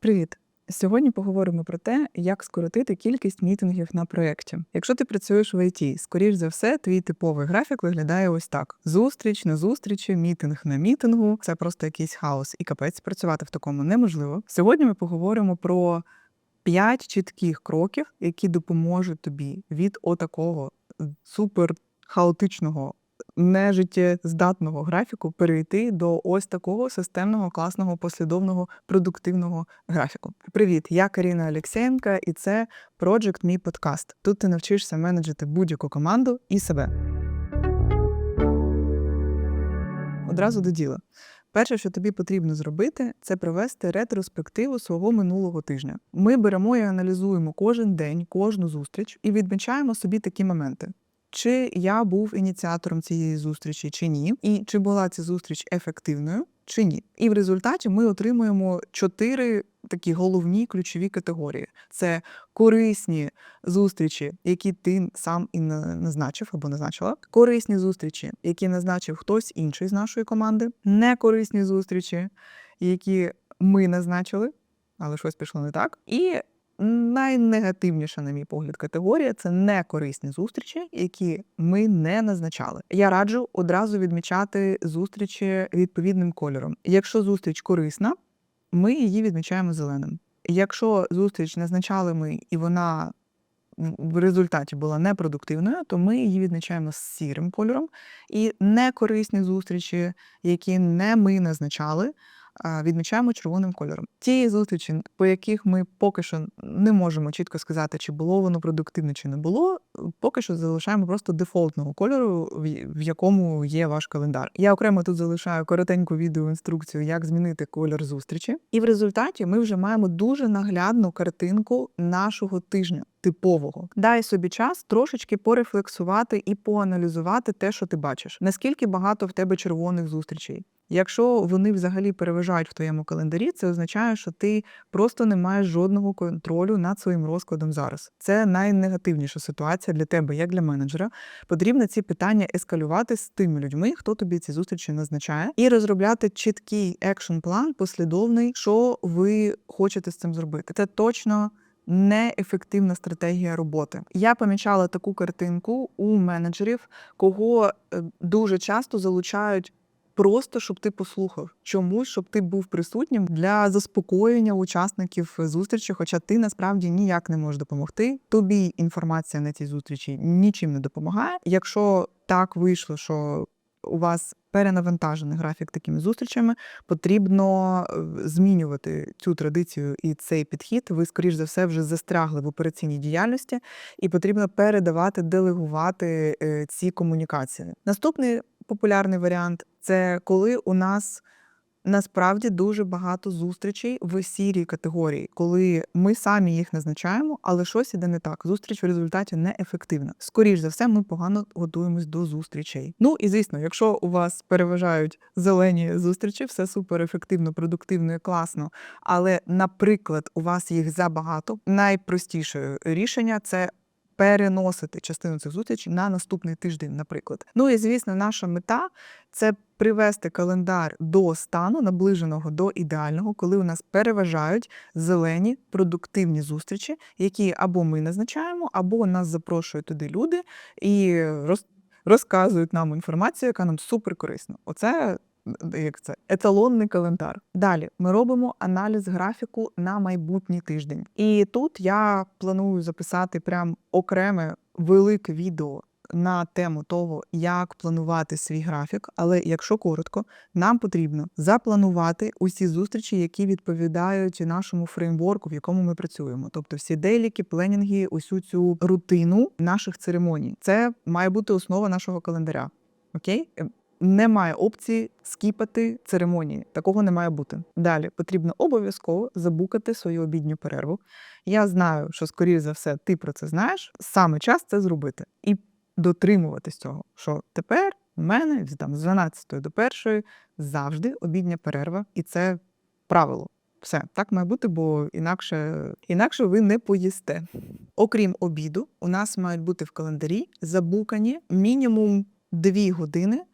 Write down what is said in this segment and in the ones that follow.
Привіт! Сьогодні поговоримо про те, як скоротити кількість мітингів на проєкті. Якщо ти працюєш в ІТ, скоріш за все, твій типовий графік виглядає ось так: зустріч на зустрічі, мітинг на мітингу. Це просто якийсь хаос і капець. Працювати в такому неможливо. Сьогодні ми поговоримо про п'ять чітких кроків, які допоможуть тобі від отакого супер хаотичного нежиттєздатного графіку перейти до ось такого системного, класного, послідовного, продуктивного графіку. Привіт, я Каріна Олексєєнка, і це Project Me Podcast. Тут ти навчишся менеджити будь-яку команду і себе. Одразу до діла. Перше, що тобі потрібно зробити, це провести ретроспективу свого минулого тижня. Ми беремо і аналізуємо кожен день, кожну зустріч і відмічаємо собі такі моменти чи я був ініціатором цієї зустрічі чи ні, і чи була ця зустріч ефективною чи ні. І в результаті ми отримуємо чотири такі головні ключові категорії: це корисні зустрічі, які ти сам і назначив або назначила, корисні зустрічі, які назначив хтось інший з нашої команди, некорисні зустрічі, які ми назначили, але щось пішло не так. І Найнегативніша, на мій погляд, категорія це некорисні зустрічі, які ми не назначали. Я раджу одразу відмічати зустрічі відповідним кольором. Якщо зустріч корисна, ми її відмічаємо зеленим. Якщо зустріч назначали ми і вона в результаті була непродуктивною, то ми її відмічаємо з сірим кольором. І некорисні зустрічі, які не ми назначали відмічаємо червоним кольором. Ті зустрічі, по яких ми поки що не можемо чітко сказати, чи було воно продуктивне, чи не було, поки що залишаємо просто дефолтного кольору, в якому є ваш календар. Я окремо тут залишаю коротеньку відеоінструкцію, як змінити колір зустрічі. І в результаті ми вже маємо дуже наглядну картинку нашого тижня. Типового дай собі час трошечки порефлексувати і поаналізувати те, що ти бачиш. Наскільки багато в тебе червоних зустрічей, Якщо вони взагалі переважають в твоєму календарі, це означає, що ти просто не маєш жодного контролю над своїм розкладом зараз. Це найнегативніша ситуація для тебе, як для менеджера. Потрібно ці питання ескалювати з тими людьми, хто тобі ці зустрічі назначає, і розробляти чіткий екшн план, послідовний, що ви хочете з цим зробити. Це точно. Неефективна стратегія роботи. Я помічала таку картинку у менеджерів, кого е, дуже часто залучають просто щоб ти послухав чомусь, щоб ти був присутнім для заспокоєння учасників зустрічі, хоча ти насправді ніяк не можеш допомогти. Тобі інформація на цій зустрічі нічим не допомагає. Якщо так вийшло, що у вас перенавантажений графік такими зустрічами, потрібно е, змінювати цю традицію і цей підхід. Ви, скоріш за все, вже застрягли в операційній діяльності, і потрібно передавати, делегувати е, ці комунікації. Наступний популярний варіант це коли у нас насправді дуже багато зустрічей в сірій категорії, коли ми самі їх назначаємо, але щось іде не так. Зустріч в результаті неефективна. Скоріш за все, ми погано готуємось до зустрічей. Ну і звісно, якщо у вас переважають зелені зустрічі, все супер ефективно, продуктивно і класно. Але, наприклад, у вас їх забагато. Найпростіше рішення це переносити частину цих зустрічей на наступний тиждень, наприклад. Ну і звісно, наша мета це привести календар до стану, наближеного до ідеального, коли у нас переважають зелені продуктивні зустрічі, які або ми назначаємо, або нас запрошують туди люди і роз. Розказують нам інформацію, яка нам супер корисна. Оце як це еталонний календар. Далі ми робимо аналіз графіку на майбутній тиждень. І тут я планую записати прям окреме велике відео. На тему того, як планувати свій графік, але якщо коротко, нам потрібно запланувати усі зустрічі, які відповідають нашому фреймворку, в якому ми працюємо. Тобто всі дейліки, пленінги, усю цю рутину наших церемоній. Це має бути основа нашого календаря. Окей, немає опції скіпати церемонії. Такого не має бути. Далі потрібно обов'язково забукати свою обідню перерву. Я знаю, що, скоріш за все, ти про це знаєш. Саме час це зробити і дотримуватись цього, що тепер у мене там з 12 до 1 завжди обідня перерва, і це правило. Все так має бути, бо інакше інакше ви не поїсте. Окрім обіду, у нас мають бути в календарі забукані мінімум дві години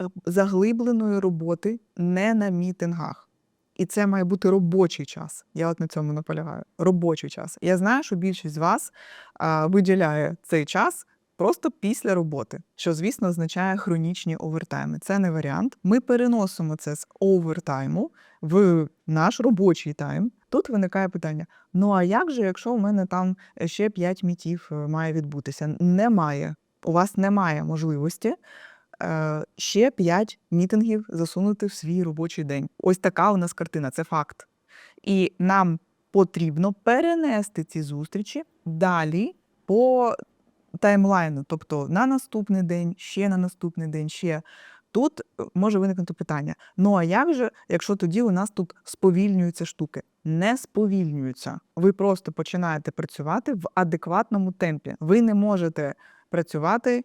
Е, заглибленої роботи не на мітингах. І це має бути робочий час. Я от на цьому наполягаю. Робочий час. Я знаю, що більшість з вас а, виділяє цей час просто після роботи, що, звісно, означає хронічні овертайми. Це не варіант. Ми переносимо це з овертайму в наш робочий тайм. Тут виникає питання: ну а як же, якщо у мене там ще 5 мітів е, має відбутися? Немає. У вас немає можливості е, ще 5 мітингів засунути в свій робочий день. Ось така у нас картина, це факт. І нам потрібно перенести ці зустрічі далі по таймлайну, тобто на наступний день, ще на наступний день, ще. Тут е, може виникнути питання: ну а як же, якщо тоді у нас тут сповільнюються штуки? Не сповільнюються. Ви просто починаєте працювати в адекватному темпі. Ви не можете працювати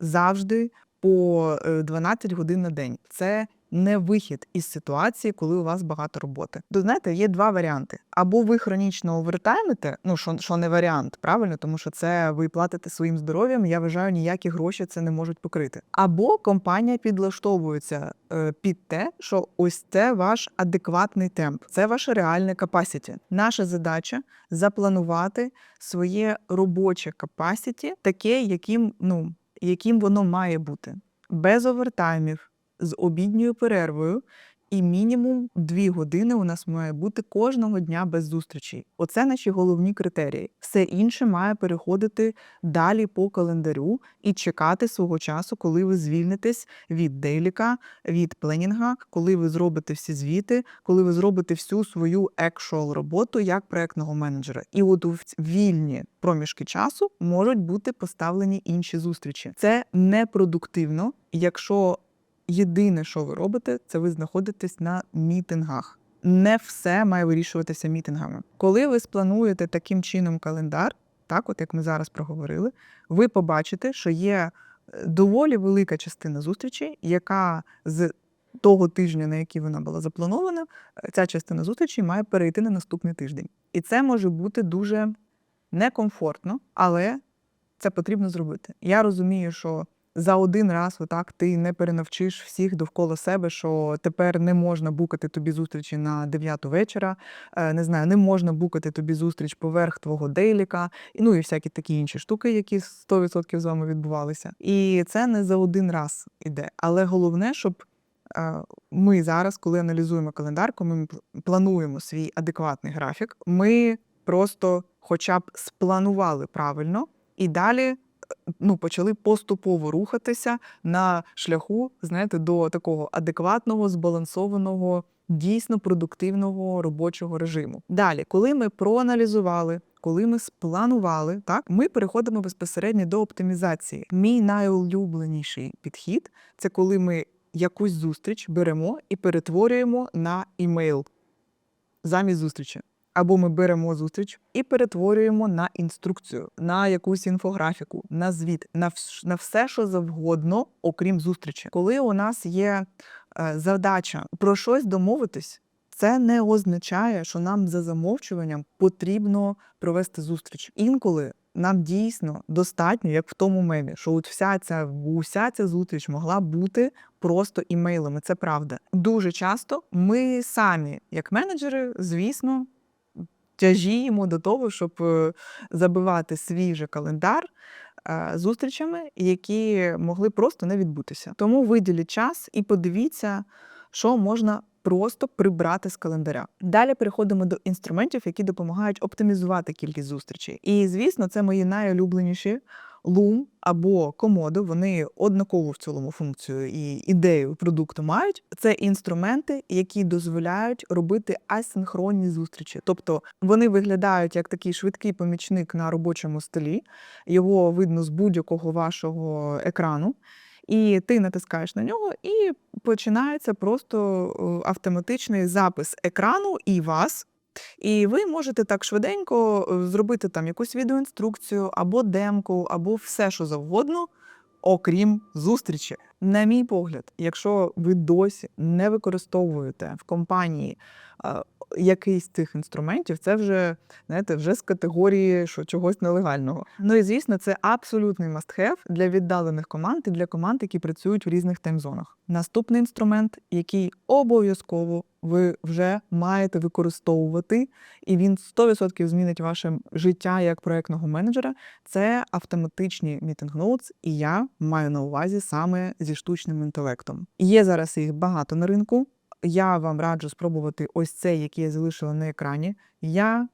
завжди по е, 12 годин на день. Це не вихід із ситуації, коли у вас багато роботи. То знаєте, є два варіанти: або ви хронічно овертаймите, ну що, що не варіант, правильно, тому що це ви платите своїм здоров'ям. Я вважаю, ніякі гроші це не можуть покрити. Або компанія підлаштовується е, під те, що ось це ваш адекватний темп, це ваше реальне капасіті. Наша задача запланувати своє робоче капасіті, таке, яким ну яким воно має бути, без овертаймів з обідньою перервою, і мінімум дві години у нас має бути кожного дня без зустрічей. Оце наші головні критерії. Все інше має переходити далі по календарю і чекати свого часу, коли ви звільнитесь від дейліка, від пленінга, коли ви зробите всі звіти, коли ви зробите всю свою actual роботу як проектного менеджера. І от у вільні проміжки часу можуть бути поставлені інші зустрічі. Це непродуктивно, якщо єдине, що ви робите, це ви знаходитесь на мітингах. Не все має вирішуватися мітингами. Коли ви сплануєте таким чином календар, так, от як ми зараз проговорили, ви побачите, що є е, доволі велика частина зустрічей, яка з того тижня, на який вона була запланована, е, ця частина зустрічей має перейти на наступний тиждень. І це може бути дуже некомфортно, але це потрібно зробити. Я розумію, що за один раз отак ти не перенавчиш всіх довкола себе, що тепер не можна букати тобі зустрічі на 9 вечора. е, Не знаю, не можна букати тобі зустріч поверх твого дейліка, ну і всякі такі інші штуки, які 100% з вами відбувалися. І це не за один раз іде. Але головне, щоб е, ми зараз, коли аналізуємо календар, коли ми плануємо свій адекватний графік, ми просто хоча б спланували правильно і далі ну, почали поступово рухатися на шляху, знаєте, до такого адекватного, збалансованого, дійсно продуктивного робочого режиму. Далі, коли ми проаналізували, коли ми спланували, так ми переходимо безпосередньо до оптимізації. Мій найулюбленіший підхід це коли ми якусь зустріч беремо і перетворюємо на імейл замість зустрічі. Або ми беремо зустріч і перетворюємо на інструкцію, на якусь інфографіку, на звіт, на, вс- на все, що завгодно, окрім зустрічі. Коли у нас є е, задача про щось домовитись, це не означає, що нам за замовчуванням потрібно провести зустріч. Інколи нам дійсно достатньо, як в тому мемі, що от вся ця уся ця зустріч могла бути просто імейлами. Це правда. Дуже часто ми самі, як менеджери, звісно, тяжіємо до того, щоб е, забивати свій же календар е, зустрічами, які могли просто не відбутися. Тому виділіть час і подивіться, що можна просто прибрати з календаря. Далі переходимо до інструментів, які допомагають оптимізувати кількість зустрічей. І звісно, це мої найулюбленіші. Loom або Komodo, вони однакову в цілому функцію і ідею продукту мають. Це інструменти, які дозволяють робити асинхронні зустрічі. Тобто вони виглядають як такий швидкий помічник на робочому столі. Його видно з будь-якого вашого екрану. І ти натискаєш на нього, і починається просто е, автоматичний запис екрану і вас. І ви можете так швиденько е, зробити там якусь відеоінструкцію або демку, або все, що завгодно, окрім зустрічі. На мій погляд, якщо ви досі не використовуєте в компанії е, якийсь з цих інструментів це вже знаєте, вже з категорії що чогось нелегального. Ну і звісно, це абсолютний must-have для віддалених команд і для команд, які працюють в різних таймзонах. Наступний інструмент, який обов'язково ви вже маєте використовувати, і він 100% змінить ваше життя як проектного менеджера. Це автоматичні мітинг ноутс, і я маю на увазі саме зі штучним інтелектом. Є зараз їх багато на ринку. Я вам раджу спробувати ось цей, який я залишила на екрані. Я,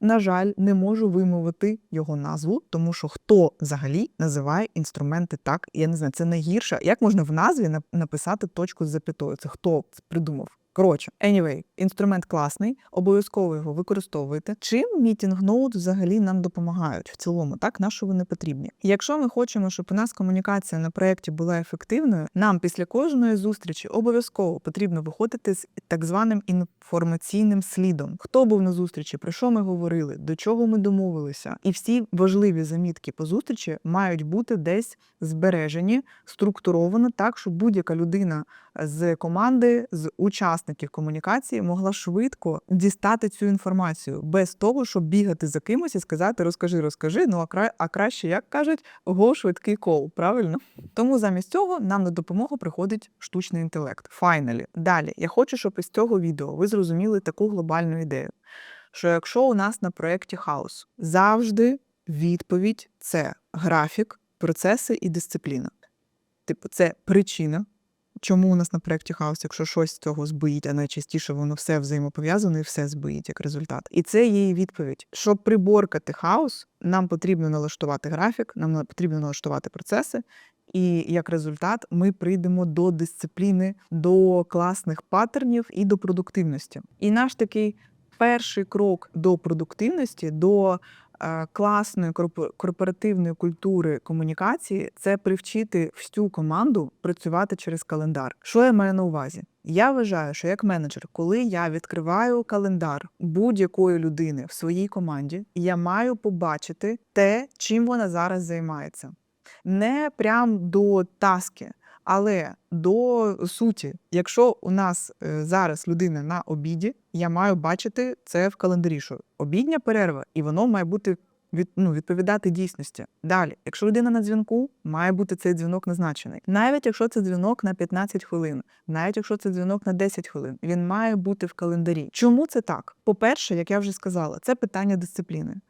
на жаль, не можу вимовити його назву, тому що хто взагалі називає інструменти так? Я не знаю, це найгірше. Як можна в назві написати точку з запятою? Це хто придумав? Коротше, anyway, інструмент класний, обов'язково його використовуйте. Чим Note взагалі нам допомагають в цілому, так на що вони потрібні? Якщо ми хочемо, щоб у нас комунікація на проєкті була ефективною, нам після кожної зустрічі обов'язково потрібно виходити з так званим інформаційним слідом. Хто був на зустрічі, про що ми говорили, до чого ми домовилися, і всі важливі замітки по зустрічі мають бути десь збережені, структуровано так, щоб будь-яка людина з команди, з учасників комунікації могла швидко дістати цю інформацію без того, щоб бігати за кимось і сказати розкажи, розкажи. Ну а кра... а краще, як кажуть, го швидкий кол. Правильно? Тому замість цього нам на допомогу приходить штучний інтелект. Файналі. Далі я хочу, щоб із цього відео ви зрозуміли таку глобальну ідею. Що якщо у нас на проєкті хаос завжди відповідь це графік, процеси і дисципліна. Типу, це причина, чому у нас на проєкті хаос, якщо щось з цього збиїть, а найчастіше воно все взаємопов'язане і все збиїть як результат. І це її відповідь. Щоб приборкати хаос, нам потрібно налаштувати графік, нам потрібно налаштувати процеси. І як результат, ми прийдемо до дисципліни, до класних паттернів і до продуктивності. І наш такий перший крок до продуктивності, до класної корпоративної культури комунікації це привчити всю команду працювати через календар. Що я маю на увазі? Я вважаю, що як менеджер, коли я відкриваю календар будь-якої людини в своїй команді, я маю побачити те, чим вона зараз займається. Не прям до таски, але до суті. Якщо у нас е, зараз людина на обіді, я маю бачити це в календарі, що обідня перерва, і воно має бути від, ну, відповідати дійсності. Далі, якщо людина на дзвінку, має бути цей дзвінок назначений. Навіть якщо це дзвінок на 15 хвилин, навіть якщо це дзвінок на 10 хвилин, він має бути в календарі. Чому це так? По-перше, як я вже сказала, це питання дисципліни.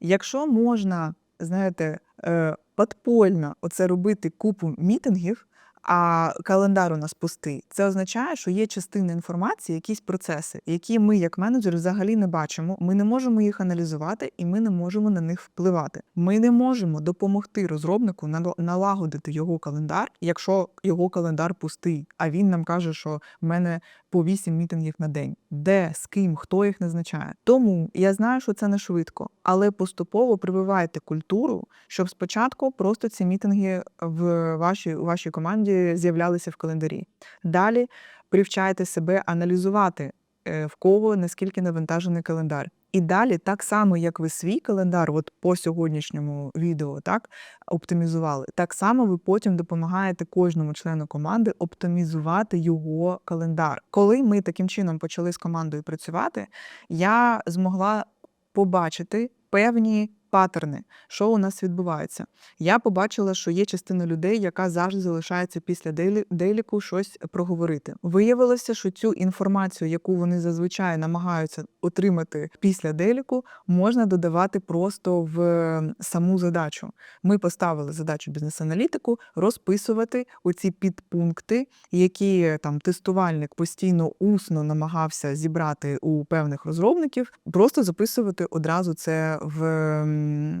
Якщо можна, знаєте, е, подпольно оце робити купу мітингів, а календар у нас пустий, це означає, що є частина інформації, якісь процеси, які ми, як менеджери, взагалі не бачимо. Ми не можемо їх аналізувати і ми не можемо на них впливати. Ми не можемо допомогти розробнику нал- налагодити його календар, якщо його календар пустий, а він нам каже, що в мене по 8 мітингів на день. Де, з ким, хто їх назначає. Тому я знаю, що це не швидко, але поступово прививайте культуру, щоб спочатку просто ці мітинги в вашій, у вашій команді з'являлися в календарі. Далі привчайте себе аналізувати, е, в кого наскільки навантажений календар. І далі, так само, як ви свій календар, от по сьогоднішньому відео, так оптимізували, так само ви потім допомагаєте кожному члену команди оптимізувати його календар. Коли ми таким чином почали з командою працювати, я змогла побачити певні паттерни, що у нас відбувається. Я побачила, що є частина людей, яка завжди залишається після дейлі- дейліку щось проговорити. Виявилося, що цю інформацію, яку вони зазвичай намагаються отримати після дейліку, можна додавати просто в е, саму задачу. Ми поставили задачу бізнес-аналітику розписувати оці підпункти, які там тестувальник постійно усно намагався зібрати у певних розробників, просто записувати одразу це в м,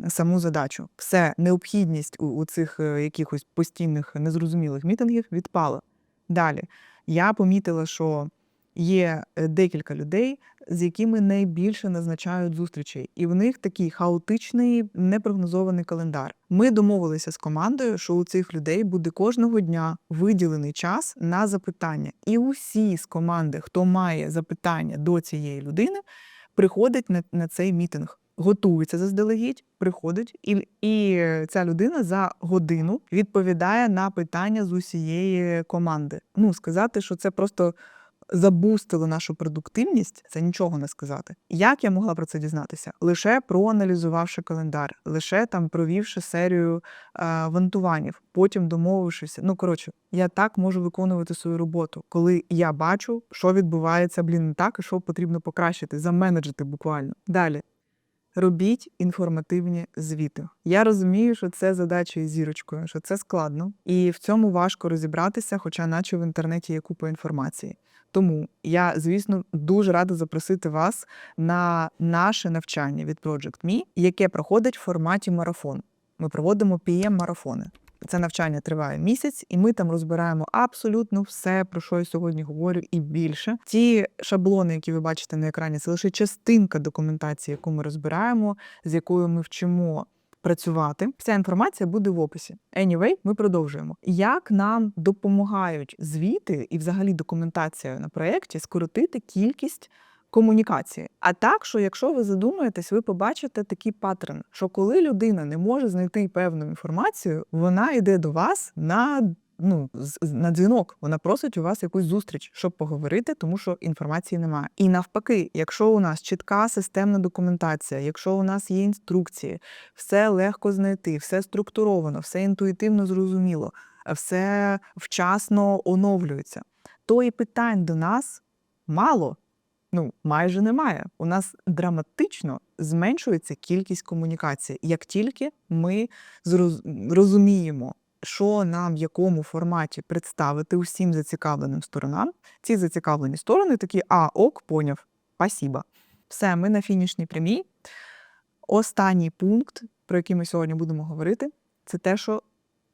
саму задачу. Все, необхідність у, у цих е, якихось постійних незрозумілих мітингів відпала. Далі я помітила, що є е, декілька людей, з якими найбільше назначають зустрічей, і в них такий хаотичний, непрогнозований календар. Ми домовилися з командою, що у цих людей буде кожного дня виділений час на запитання. І усі з команди, хто має запитання до цієї людини, приходять на, на цей мітинг. Готується заздалегідь, приходить, і, і ця людина за годину відповідає на питання з усієї команди. Ну, сказати, що це просто забустило нашу продуктивність, це нічого не сказати. Як я могла про це дізнатися? Лише проаналізувавши календар, лише там провівши серію е, вантуванів, потім домовившися. Ну коротше, я так можу виконувати свою роботу, коли я бачу, що відбувається, блін, так і що потрібно покращити, заменеджити буквально. Далі. Робіть інформативні звіти. Я розумію, що це задача із зірочкою, що це складно, і в цьому важко розібратися, хоча, наче в інтернеті є купа інформації. Тому я, звісно, дуже рада запросити вас на наше навчання від Project Me, яке проходить в форматі марафон. Ми проводимо pm марафони Це навчання триває місяць, і ми там розбираємо абсолютно все, про що я сьогодні говорю, і більше. Ті шаблони, які ви бачите на екрані, це лише частинка документації, яку ми розбираємо, з якою ми вчимо. Працювати вся інформація буде в описі. Anyway, ми продовжуємо. Як нам допомагають звіти і, взагалі, документація на проєкті скоротити кількість комунікації? А так, що якщо ви задумаєтесь, ви побачите такий паттерн, що коли людина не може знайти певну інформацію, вона йде до вас на ну, на дзвінок. Вона просить у вас якусь зустріч, щоб поговорити, тому що інформації немає. І навпаки, якщо у нас чітка системна документація, якщо у нас є інструкції, все легко знайти, все структуровано, все інтуїтивно зрозуміло, все вчасно оновлюється, то і питань до нас мало. Ну, майже немає. У нас драматично зменшується кількість комунікації, як тільки ми розуміємо, що нам в якому форматі представити усім зацікавленим сторонам. Ці зацікавлені сторони такі: а, ок, поняв, спасіба. Все, ми на фінішній прямій. Останній пункт, про який ми сьогодні будемо говорити, це те, що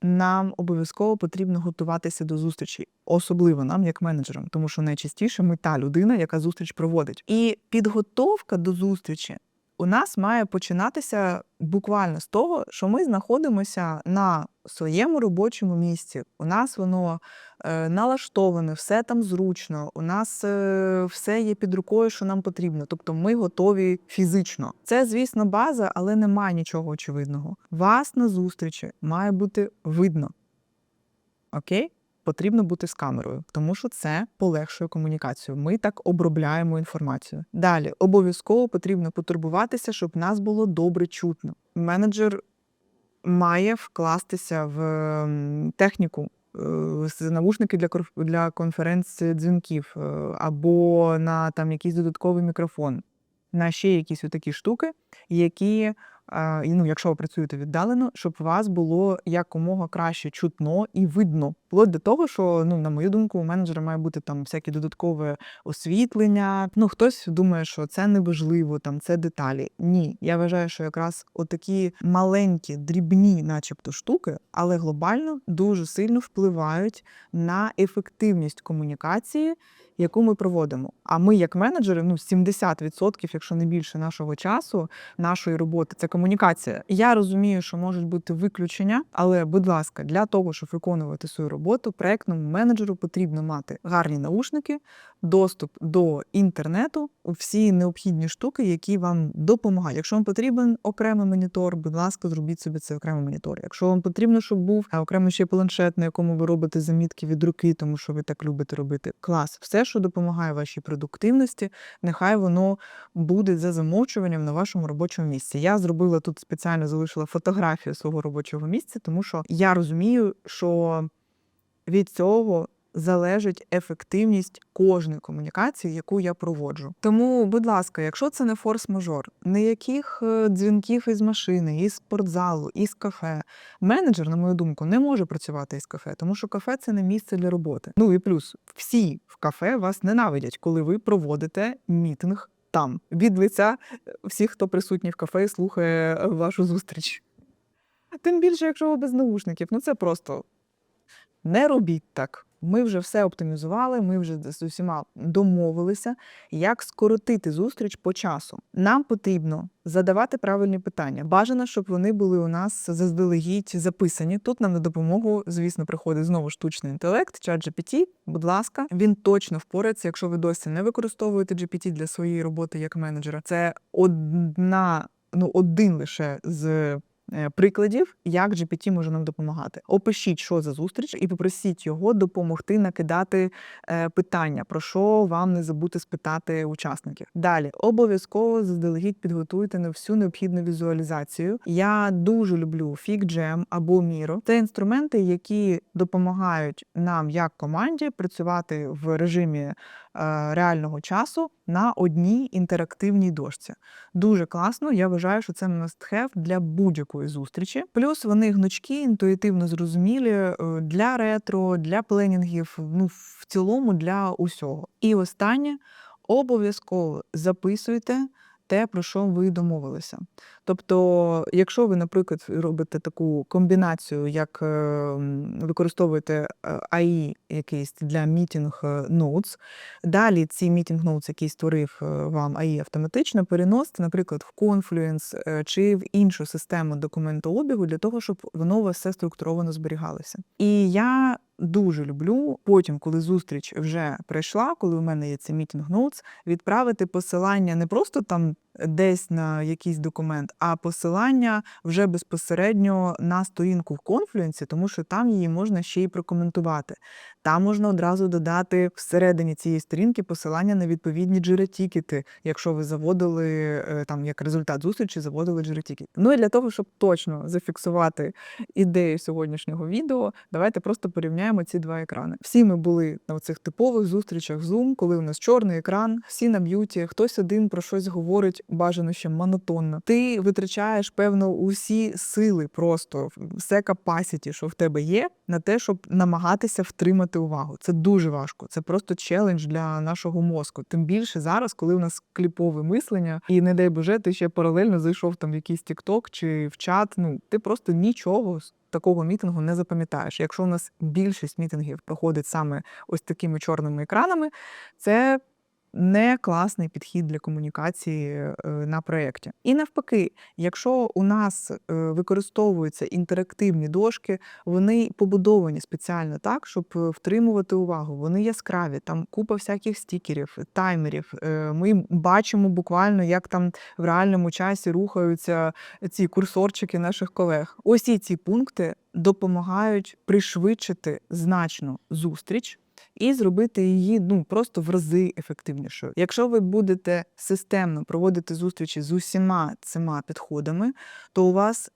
нам обов'язково потрібно готуватися до зустрічі, особливо нам, як менеджерам, тому що найчастіше ми та людина, яка зустріч проводить. І підготовка до зустрічі у нас має починатися буквально з того, що ми знаходимося на своєму робочому місці. У нас воно е, налаштоване, все там зручно. У нас е, все є під рукою, що нам потрібно. Тобто ми готові фізично. Це, звісно, база, але немає нічого очевидного. Вас на зустрічі має бути видно. Окей? Потрібно бути з камерою, тому що це полегшує комунікацію. Ми так обробляємо інформацію. Далі обов'язково потрібно потурбуватися, щоб нас було добре чутно. Менеджер має вкластися в ем, техніку. е, Навушники для для конференц-дзвінків е, або на там якийсь додатковий мікрофон, на ще якісь отакі штуки, які, ну, якщо ви працюєте віддалено, щоб вас було якомога краще чутно і видно. Вплоть до того, що, ну, на мою думку, у менеджера має бути там всяке додаткове освітлення. Ну, хтось думає, що це не важливо, там це деталі. Ні, я вважаю, що якраз отакі маленькі, дрібні, начебто, штуки, але глобально дуже сильно впливають на ефективність комунікації, яку ми проводимо. А ми, як менеджери, ну 70%, якщо не більше нашого часу, нашої роботи це комунікація. Я розумію, що можуть бути виключення, але, будь ласка, для того, щоб виконувати свою роботу, проектному менеджеру потрібно мати гарні наушники, доступ до інтернету, всі необхідні штуки, які вам допомагають. Якщо вам потрібен окремий монітор, будь ласка, зробіть собі цей окремий монітор. Якщо вам потрібно, щоб був окремий ще планшет, на якому ви робите замітки від руки, тому що ви так любите робити. Клас, все, що допомагає вашій продуктивності, нехай воно буде за замовчуванням на вашому робочому місці. Я зробила тут спеціально залишила фотографію свого робочого місця, тому що я розумію, що від цього залежить ефективність кожної комунікації, яку я проводжу. Тому, будь ласка, якщо це не форс-мажор, ніяких е, дзвінків із машини, із спортзалу, із кафе. Менеджер, на мою думку, не може працювати із кафе, тому що кафе це не місце для роботи. Ну і плюс всі в кафе вас ненавидять, коли ви проводите мітинг там від лиця е, всіх, хто присутній в кафе і слухає е, вашу зустріч. Тим більше, якщо ви без наушників, ну це просто не робіть так. Ми вже все оптимізували, ми вже з усіма домовилися, як скоротити зустріч по часу. Нам потрібно задавати правильні питання. Бажано, щоб вони були у нас заздалегідь записані. Тут нам на допомогу, звісно, приходить знову штучний інтелект, чат GPT. Будь ласка, він точно впорається, якщо ви досі не використовуєте GPT для своєї роботи як менеджера. Це одна, ну один лише з прикладів, як GPT може нам допомагати. Опишіть, що за зустріч, і попросіть його допомогти накидати е, питання, про що вам не забути спитати учасників. Далі обов'язково заздалегідь підготуйте на всю необхідну візуалізацію. Я дуже люблю FigJam або Miro. Це інструменти, які допомагають нам як команді працювати в режимі е, реального часу на одній інтерактивній дошці. Дуже класно. Я вважаю, що це must-have для будь-якої зустрічі. Плюс вони гнучкі, інтуїтивно зрозумілі е, для ретро, для пленінгів, ну в цілому для усього. І останнє обов'язково записуйте. Те, про що ви домовилися. Тобто, якщо ви, наприклад, робите таку комбінацію, як е, використовуєте е, AI якийсь для мітінг е, notes, далі ці мітінг notes, які створив е, вам AI автоматично, переносите, наприклад, в Confluence чи в іншу систему документообігу для того, щоб воно у вас все структуровано зберігалося. І я дуже люблю потім, коли зустріч вже прийшла, коли у мене є цей мітінг ноутс, відправити посилання не просто там десь на якийсь документ, а посилання вже безпосередньо на сторінку в конфлюенсі, тому що там її можна ще й прокоментувати. Там можна одразу додати всередині цієї сторінки посилання на відповідні джиретікети, якщо ви заводили е, там як результат зустрічі, заводили джиретікет. Ну і для того, щоб точно зафіксувати ідею сьогоднішнього відео, давайте просто порівняємо ці два екрани. Всі ми були на цих типових зустрічах Zoom, коли у нас чорний екран, всі на б'юті, хтось один про щось говорить, бажано ще монотонно. Ти витрачаєш певно усі сили, просто все capacity, що в тебе є, на те, щоб намагатися втримати увагу. Це дуже важко. Це просто челендж для нашого мозку. Тим більше зараз, коли у нас кліпове мислення, і не дай Боже, ти ще паралельно зайшов там в якийсь тікток чи в чат. Ну ти просто нічого з такого мітингу не запам'ятаєш. Якщо у нас більшість мітингів проходить саме ось такими чорними екранами, це не класний підхід для комунікації е, на проєкті. І навпаки, якщо у нас е, використовуються інтерактивні дошки, вони побудовані спеціально так, щоб е, втримувати увагу. Вони яскраві, там купа всяких стікерів, таймерів. Ми бачимо буквально, як там в реальному часі рухаються ці курсорчики наших колег. Ось і ці пункти допомагають пришвидшити значно зустріч. І зробити її ну просто в рази ефективнішою. Якщо ви будете системно проводити зустрічі з усіма цими підходами, то у вас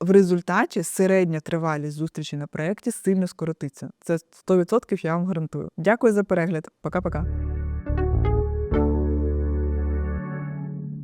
в результаті середня тривалість зустрічі на проєкті сильно скоротиться. Це 100% я вам гарантую. Дякую за перегляд. Пока-пока.